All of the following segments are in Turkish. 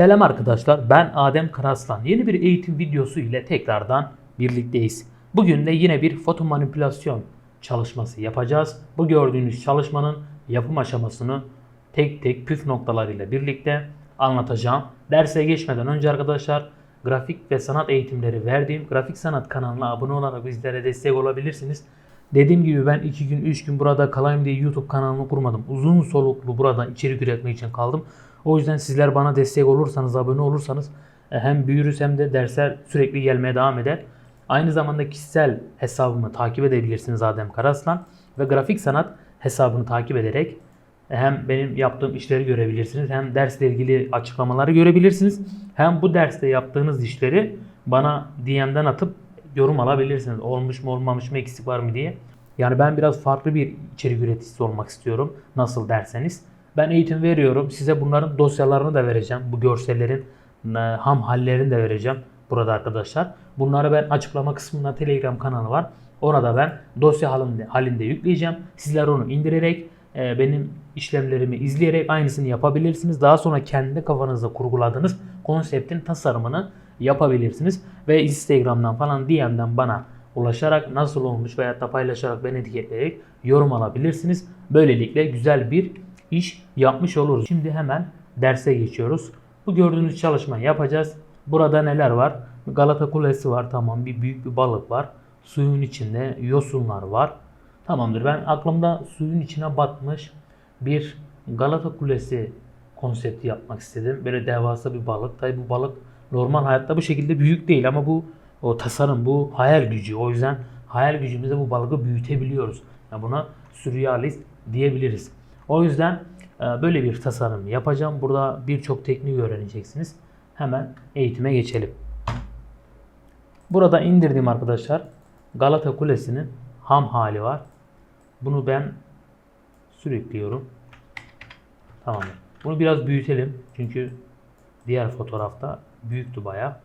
Selam arkadaşlar ben Adem Karaslan. Yeni bir eğitim videosu ile tekrardan birlikteyiz. Bugün de yine bir foto manipülasyon çalışması yapacağız. Bu gördüğünüz çalışmanın yapım aşamasını tek tek püf noktalarıyla birlikte anlatacağım. Derse geçmeden önce arkadaşlar grafik ve sanat eğitimleri verdiğim grafik sanat kanalına abone olarak bizlere destek olabilirsiniz. Dediğim gibi ben 2 gün 3 gün burada kalayım diye YouTube kanalımı kurmadım. Uzun soluklu burada içerik üretmek için kaldım. O yüzden sizler bana destek olursanız, abone olursanız e, hem büyürüz hem de dersler sürekli gelmeye devam eder. Aynı zamanda kişisel hesabımı takip edebilirsiniz Adem Karaslan ve grafik sanat hesabını takip ederek e, hem benim yaptığım işleri görebilirsiniz hem dersle ilgili açıklamaları görebilirsiniz. Hem bu derste yaptığınız işleri bana DM'den atıp yorum alabilirsiniz. Olmuş mu olmamış mı eksik var mı diye. Yani ben biraz farklı bir içerik üreticisi olmak istiyorum. Nasıl derseniz. Ben eğitim veriyorum. Size bunların dosyalarını da vereceğim. Bu görsellerin ham hallerini de vereceğim burada arkadaşlar. Bunları ben açıklama kısmında Telegram kanalı var. Orada ben dosya halinde, halinde yükleyeceğim. Sizler onu indirerek e, benim işlemlerimi izleyerek aynısını yapabilirsiniz. Daha sonra kendi kafanızda kurguladığınız konseptin tasarımını yapabilirsiniz. Ve Instagram'dan falan DM'den bana ulaşarak nasıl olmuş veya da paylaşarak beni etiketleyerek yorum alabilirsiniz. Böylelikle güzel bir iş yapmış oluruz. Şimdi hemen derse geçiyoruz. Bu gördüğünüz çalışmayı yapacağız. Burada neler var? Galata Kulesi var. Tamam bir büyük bir balık var. Suyun içinde yosunlar var. Tamamdır. Ben aklımda suyun içine batmış bir Galata Kulesi konsepti yapmak istedim. Böyle devasa bir balık. Tabi bu balık normal hayatta bu şekilde büyük değil ama bu o tasarım, bu hayal gücü. O yüzden hayal gücümüzde bu balığı büyütebiliyoruz. Yani buna sürrealist diyebiliriz. O yüzden e, böyle bir tasarım yapacağım. Burada birçok tekniği öğreneceksiniz. Hemen eğitime geçelim. Burada indirdiğim arkadaşlar Galata Kulesi'nin ham hali var. Bunu ben sürüklüyorum. Tamam. Bunu biraz büyütelim. Çünkü diğer fotoğrafta büyüktü baya.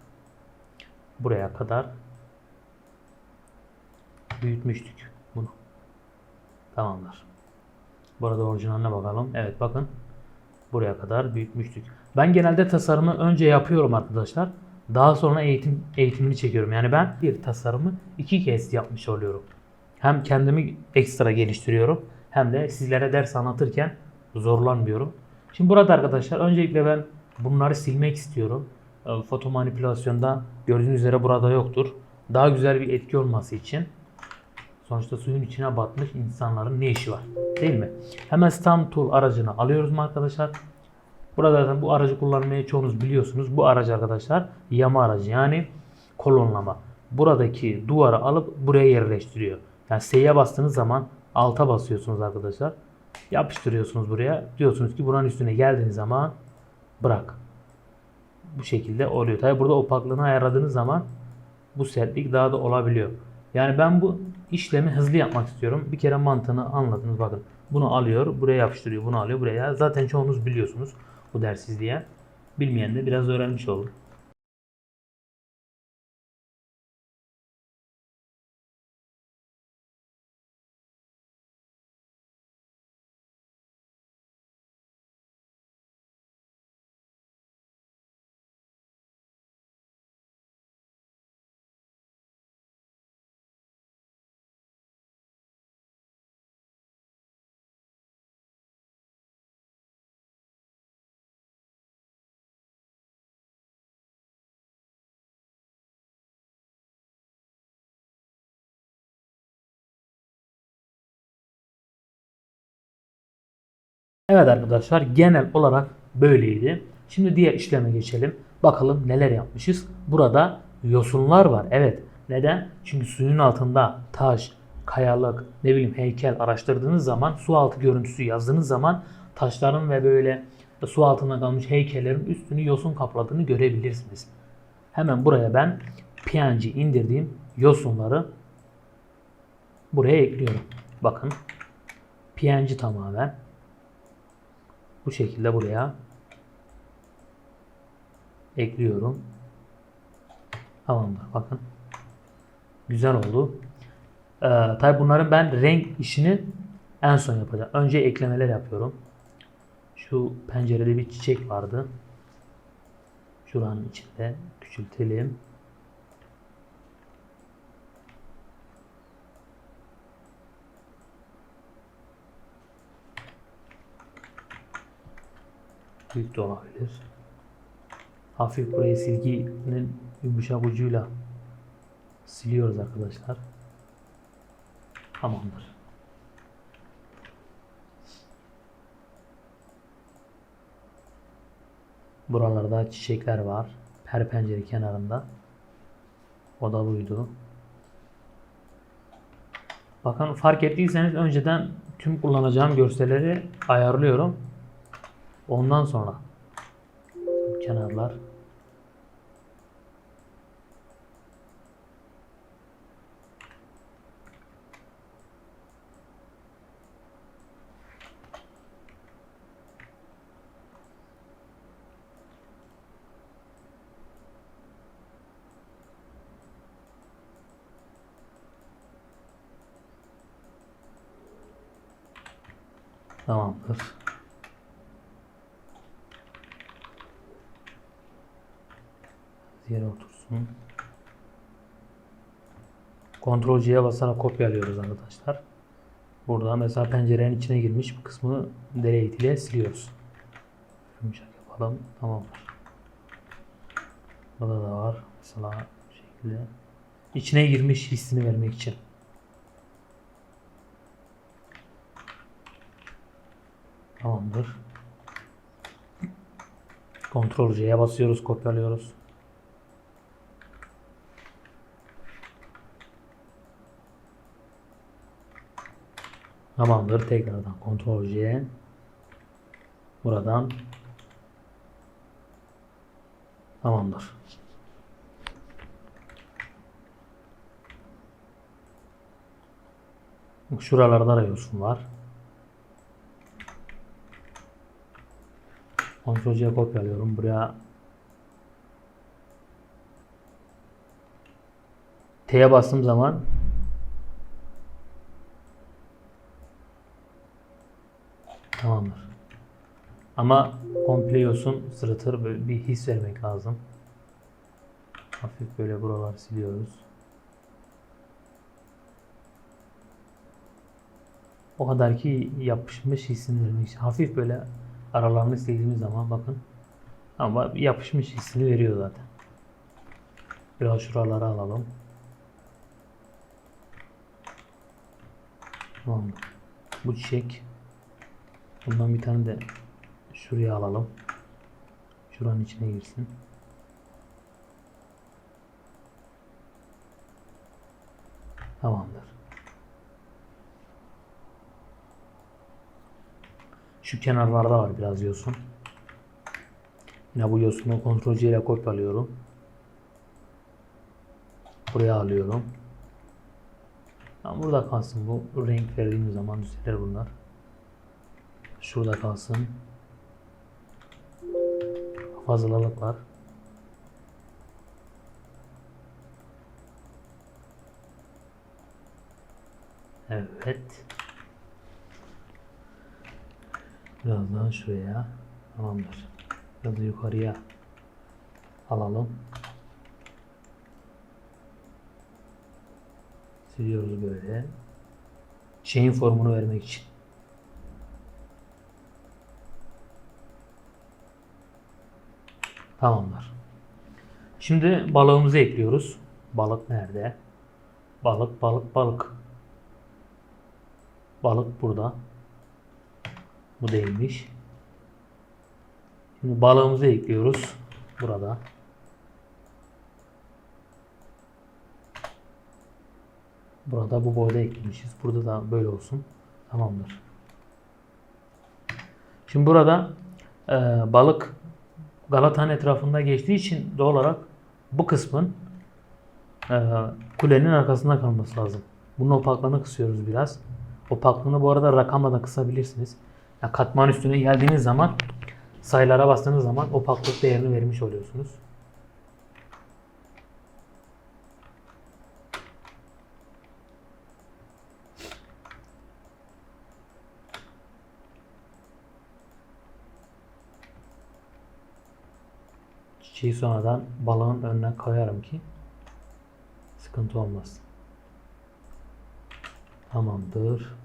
Buraya kadar büyütmüştük bunu. Tamamdır. Burada orijinaline bakalım. Evet bakın. Buraya kadar büyütmüştük. Ben genelde tasarımı önce yapıyorum arkadaşlar. Daha sonra eğitim eğitimini çekiyorum. Yani ben bir tasarımı iki kez yapmış oluyorum. Hem kendimi ekstra geliştiriyorum hem de sizlere ders anlatırken zorlanmıyorum. Şimdi burada arkadaşlar öncelikle ben bunları silmek istiyorum. E, Foto manipülasyonda gördüğünüz üzere burada yoktur. Daha güzel bir etki olması için Sonuçta suyun içine batmış insanların ne işi var? Değil mi? Hemen Stamp Tool aracını alıyoruz mu arkadaşlar? Burada zaten bu aracı kullanmayı çoğunuz biliyorsunuz. Bu aracı arkadaşlar yama aracı yani kolonlama. Buradaki duvarı alıp buraya yerleştiriyor. Yani S'ye bastığınız zaman alta basıyorsunuz arkadaşlar. Yapıştırıyorsunuz buraya. Diyorsunuz ki buranın üstüne geldiğiniz zaman bırak. Bu şekilde oluyor. Tabi burada opaklığını ayarladığınız zaman bu sertlik daha da olabiliyor. Yani ben bu işlemi hızlı yapmak istiyorum. Bir kere mantığını anladınız bakın. Bunu alıyor, buraya yapıştırıyor, bunu alıyor, buraya. Zaten çoğunuz biliyorsunuz bu dersiz diye. Bilmeyen de biraz öğrenmiş olur. Evet arkadaşlar genel olarak böyleydi. Şimdi diğer işleme geçelim. Bakalım neler yapmışız. Burada yosunlar var. Evet. Neden? Çünkü suyun altında taş, kayalık, ne bileyim heykel araştırdığınız zaman su altı görüntüsü yazdığınız zaman taşların ve böyle su altında kalmış heykellerin üstünü yosun kapladığını görebilirsiniz. Hemen buraya ben PNG indirdiğim yosunları buraya ekliyorum. Bakın. PNG tamamen. Bu şekilde buraya ekliyorum. Tamamdır. Bakın. Güzel oldu. Ee, tabi bunların ben renk işini en son yapacağım. Önce eklemeler yapıyorum. Şu pencerede bir çiçek vardı. Şuranın içinde küçültelim. Büyük de olabilir. Hafif burayı silginin yumuşak ucuyla siliyoruz arkadaşlar. Tamamdır. Buralarda çiçekler var. Per pencere kenarında. O da buydu. Bakın fark ettiyseniz önceden tüm kullanacağım görselleri ayarlıyorum. Ondan sonra kenarlar Tamamdır. Yere otursun. Ctrl C'ye basarak kopyalıyoruz arkadaşlar. Burada mesela pencerenin içine girmiş bir kısmı delete ile siliyoruz. Yumuşak yapalım. Tamamdır. Burada da var. Mesela şekilde. İçine girmiş hissini vermek için. Tamamdır. Ctrl C'ye basıyoruz, kopyalıyoruz. Tamamdır. Tekrardan Ctrl C. Buradan Tamamdır. Şuralarda da yosun var. Ctrl C kopyalıyorum. Buraya T'ye bastığım zaman Tamamdır. Ama komple yosun sırıtır bir his vermek lazım. Hafif böyle buraları siliyoruz. O kadar ki yapışmış hissini vermek. Hafif böyle aralarını sildiğimiz zaman bakın. Ama yapışmış hissini veriyor zaten. Biraz şuraları alalım. Tamam. Bu çiçek. Bundan bir tane de şuraya alalım. Şuranın içine girsin. Tamamdır. Şu kenarlarda var biraz yosun. Yine bu yosunu kontrol C ile kopyalıyorum. Buraya alıyorum. Tamam, burada kalsın bu. Renk verdiğimiz zaman düzelir bunlar. Şurada kalsın. Fazlalık var. Evet. Biraz daha şuraya. Tamamdır. Biraz yukarıya alalım. Siliyoruz böyle. Şeyin formunu vermek için. Tamamdır. Şimdi balığımızı ekliyoruz. Balık nerede? Balık, balık, balık. Balık burada. Bu değilmiş. Şimdi balığımızı ekliyoruz. Burada. Burada bu boyda eklemişiz. Burada da böyle olsun. Tamamdır. Şimdi burada e, balık Galata'nın etrafında geçtiği için doğal olarak bu kısmın e, kulenin arkasında kalması lazım. Bunun opaklığını kısıyoruz biraz. Opaklığını bu arada rakamla da kısabilirsiniz. Yani katman üstüne geldiğiniz zaman sayılara bastığınız zaman opaklık değerini vermiş oluyorsunuz. Çiçeği sonradan balığın önüne koyarım ki sıkıntı olmaz. Tamamdır.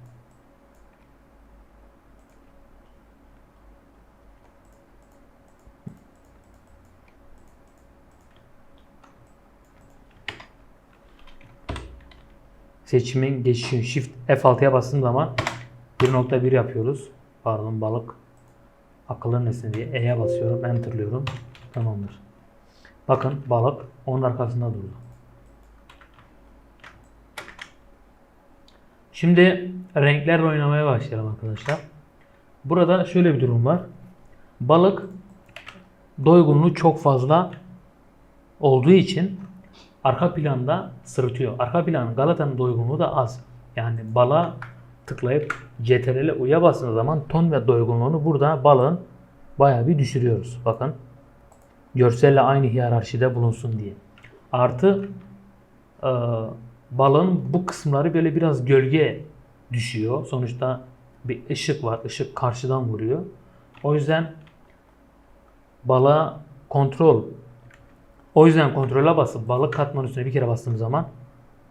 Seçimin geçişi Shift F6'ya bastığım zaman 1.1 yapıyoruz. Pardon balık akıllı nesne diye E'ye basıyorum. Enter'lıyorum. Tamamdır. Bakın balık onun arkasında durdu. Şimdi renklerle oynamaya başlayalım arkadaşlar. Burada şöyle bir durum var. Balık doygunluğu çok fazla olduğu için arka planda sırıtıyor. Arka planın Galata'nın doygunluğu da az. Yani bala tıklayıp CTRL'e uya bastığınız zaman ton ve doygunluğunu burada balığın bayağı bir düşürüyoruz. Bakın. Görselle aynı hiyerarşide bulunsun diye. Artı e, balığın bu kısımları böyle biraz gölge düşüyor. Sonuçta bir ışık var. Işık karşıdan vuruyor. O yüzden balığa kontrol o yüzden kontrole basıp balık katmanın üstüne bir kere bastığım zaman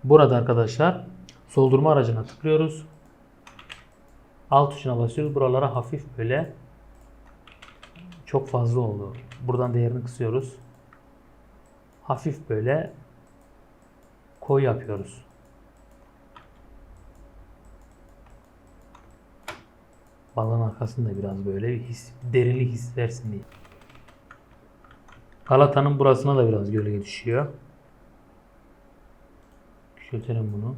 burada arkadaşlar soldurma aracına tıklıyoruz. Alt tuşuna basıyoruz. Buralara hafif böyle çok fazla oldu. Buradan değerini kısıyoruz. Hafif böyle koyu yapıyoruz. Balığın arkasında biraz böyle bir his, derinlik his diye. Galata'nın burasına da biraz gölge düşüyor. Küçültelim bunu.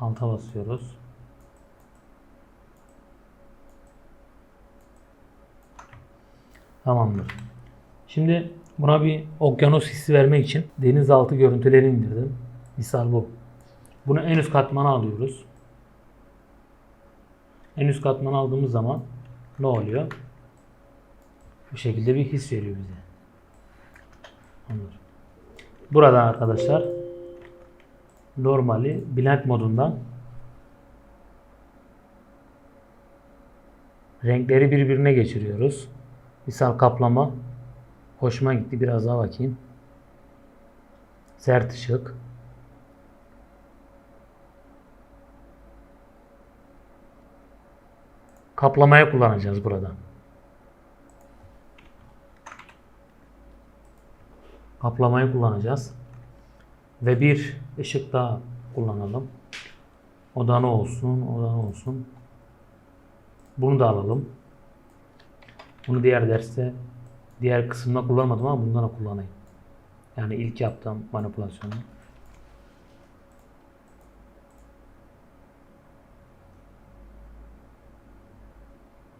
Alta basıyoruz. Tamamdır. Şimdi buna bir okyanus hissi vermek için denizaltı görüntüleri indirdim. Misal bu. Bunu en üst katmana alıyoruz. En üst katmana aldığımız zaman ne oluyor? Bu şekilde bir his veriyor bize. Anladım. Burada arkadaşlar normali blend modundan renkleri birbirine geçiriyoruz. Misal kaplama hoşuma gitti. Biraz daha bakayım. Sert ışık. Kaplamaya kullanacağız burada. Kaplamayı kullanacağız. Ve bir ışık daha kullanalım. O da ne olsun, o da ne olsun. Bunu da alalım. Bunu diğer derste diğer kısımda kullanmadım ama bundan da kullanayım. Yani ilk yaptığım manipülasyonu.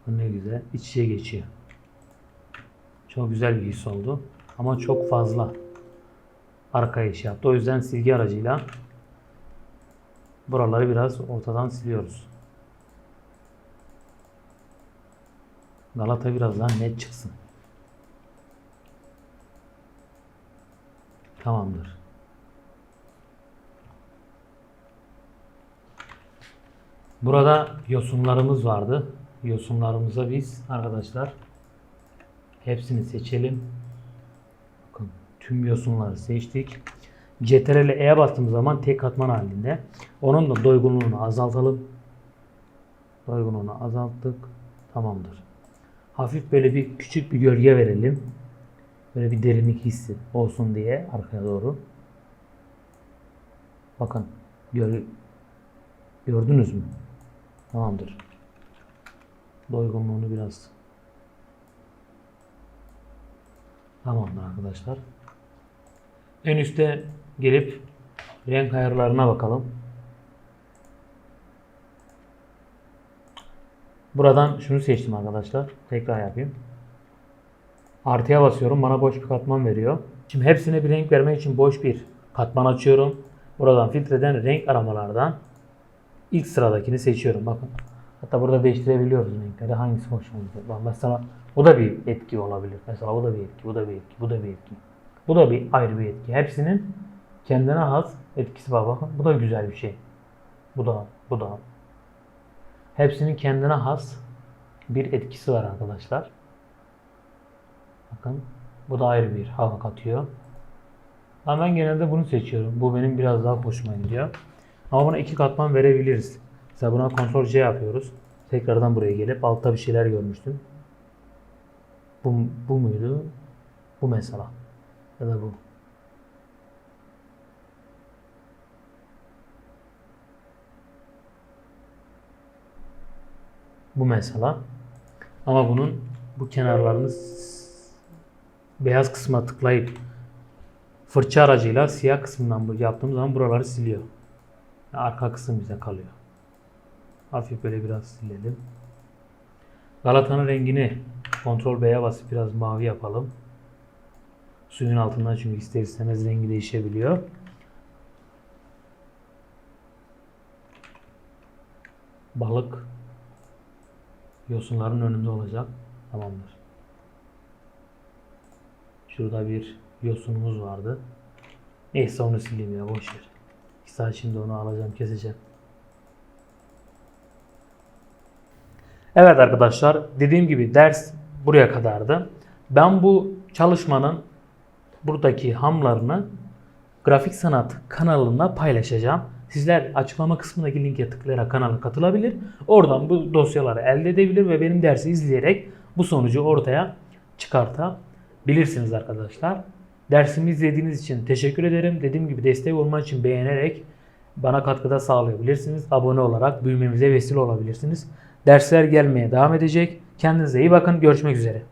Bu ne güzel. İç içe geçiyor. Çok güzel bir his oldu. Ama çok fazla arkaya iş yaptı. O yüzden silgi aracıyla buraları biraz ortadan siliyoruz. Galata biraz daha net çıksın. Tamamdır. Burada yosunlarımız vardı. Yosunlarımıza biz arkadaşlar hepsini seçelim. Bakın tüm yosunları seçtik. CTRL E'ye bastığımız zaman tek katman halinde. Onun da doygunluğunu azaltalım. Doygunluğunu azalttık. Tamamdır. Hafif böyle bir küçük bir gölge verelim. Böyle bir derinlik hissi olsun diye arkaya doğru. Bakın gör, gördünüz mü? Tamamdır. Doygunluğunu biraz Tamamdır arkadaşlar. En üstte gelip renk ayarlarına bakalım. Buradan şunu seçtim arkadaşlar. Tekrar yapayım. Artıya basıyorum. Bana boş bir katman veriyor. Şimdi hepsine bir renk vermek için boş bir katman açıyorum. Buradan filtreden renk aramalardan ilk sıradakini seçiyorum. Bakın. Hatta burada değiştirebiliyoruz renkleri. Hangisi hoşuma gidiyor. Mesela bu da bir etki olabilir. Mesela bu da bir etki, bu da bir etki, bu da bir etki. Bu da bir ayrı bir etki. Hepsinin kendine has etkisi var. Bakın bu da güzel bir şey. Bu da, bu da. Hepsinin kendine has bir etkisi var arkadaşlar. Bakın bu da ayrı bir hava katıyor. Ama ben genelde bunu seçiyorum. Bu benim biraz daha hoşuma gidiyor. Ama buna iki katman verebiliriz. Mesela buna kontrol C yapıyoruz. Tekrardan buraya gelip altta bir şeyler görmüştüm. Bu, bu muydu? Bu mesela. Ya da bu. Bu mesela. Ama bunun bu kenarlarını beyaz kısma tıklayıp fırça aracıyla siyah kısmından yaptığım zaman buraları siliyor. Arka kısım bize kalıyor. Hafif böyle biraz silelim. Galata'nın rengini kontrol B'ye basıp biraz mavi yapalım. Suyun altından çünkü ister istemez rengi değişebiliyor. Balık yosunların önünde olacak. Tamamdır. Şurada bir yosunumuz vardı. Neyse onu sileyim ya boş ver. İki saat şimdi onu alacağım keseceğim. Evet arkadaşlar dediğim gibi ders buraya kadardı. Ben bu çalışmanın buradaki hamlarını Grafik Sanat kanalında paylaşacağım. Sizler açıklama kısmındaki linke tıklayarak kanala katılabilir. Oradan bu dosyaları elde edebilir ve benim dersi izleyerek bu sonucu ortaya çıkartabilirsiniz arkadaşlar. Dersimi izlediğiniz için teşekkür ederim. Dediğim gibi destek olmak için beğenerek bana katkıda sağlayabilirsiniz. Abone olarak büyümemize vesile olabilirsiniz. Dersler gelmeye devam edecek. Kendinize iyi bakın. Görüşmek üzere.